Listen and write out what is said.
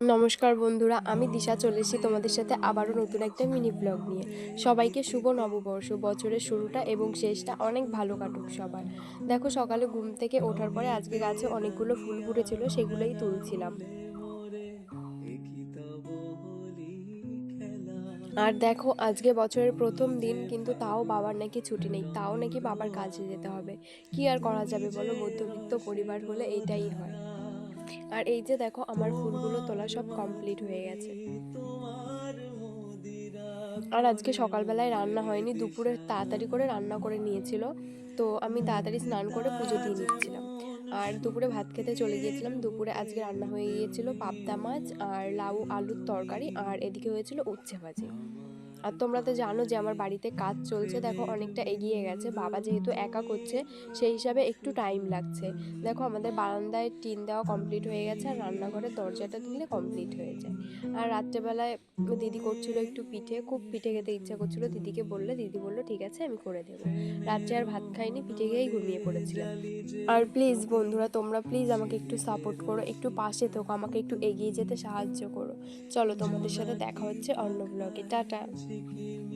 নমস্কার বন্ধুরা, আমি দিশা চলে এসেছি তোমাদের সাথে আবারও নতুন একটা মিনি ব্লগ নিয়ে। সবাইকে শুভ নববর্ষ, বছরের শুরুটা এবং শেষটা অনেক ভালো কাটুক সবার। দেখো, সকালে ঘুম থেকে ওঠার পরে আজকে গাছে অনেকগুলো ফুল ফুটেছিল, সেগুলোই তুলছিলাম। আর দেখো, আজকে বছরের প্রথম দিন, কিন্তু তাও বাবার নাকি ছুটি নেই, তাও নাকি বাবার কাজে যেতে হবে। কি আর করা যাবে বলো, মধ্যবিত্ত পরিবার হলে এইটাই হয়। আর এই যে দেখো, আমার ফুলগুলো তোলা সব কমপ্লিট হয়ে গেছে। আর আজকে সকালবেলায় রান্না হয়নি, দুপুরে তাড়াতাড়ি করে রান্না করে নিয়েছিল। তো আমি তাড়াতাড়ি স্নান করে পুজো দিয়ে নিচ্ছিলাম। আর দুপুরে ভাত খেতে চলে গিয়েছিলাম। দুপুরে আজকে রান্না হয়ে গিয়েছিল পাবদা মাছ আর লাউ আলুর তরকারি, আর এদিকে হয়েছিল উচ্ছে ভাজি। আর তোমরা তো জানো যে আমার বাড়িতে কাজ চলছে, দেখো অনেকটা এগিয়ে গেছে। বাবা যেহেতু একা করছে, সেই হিসাবে একটু টাইম লাগছে। দেখো আমাদের বারান্দায় টিন দেওয়া কমপ্লিট হয়ে গেছে আর রান্নাঘরের দরজাটা দিলে কমপ্লিট হয়ে যায়। আর রাত্রেবেলায় দিদি করছিল একটু পিঠে, খুব পিঠে খেতে ইচ্ছা করছিল। দিদিকে বললে, দিদি বলল, ঠিক আছে, আমি করে দেবো। রাত্রে আর ভাত খাইনি, পিঠে খেয়েই ঘুমিয়ে পড়েছিলাম। আর প্লিজ বন্ধুরা, তোমরা প্লিজ আমাকে একটু সাপোর্ট করো, একটু পাশে থেকো, আমাকে একটু এগিয়ে যেতে সাহায্য করো। চলো তোমাদের সাথে দেখা হচ্ছে অন্য ব্লগে টাটা। secretly me.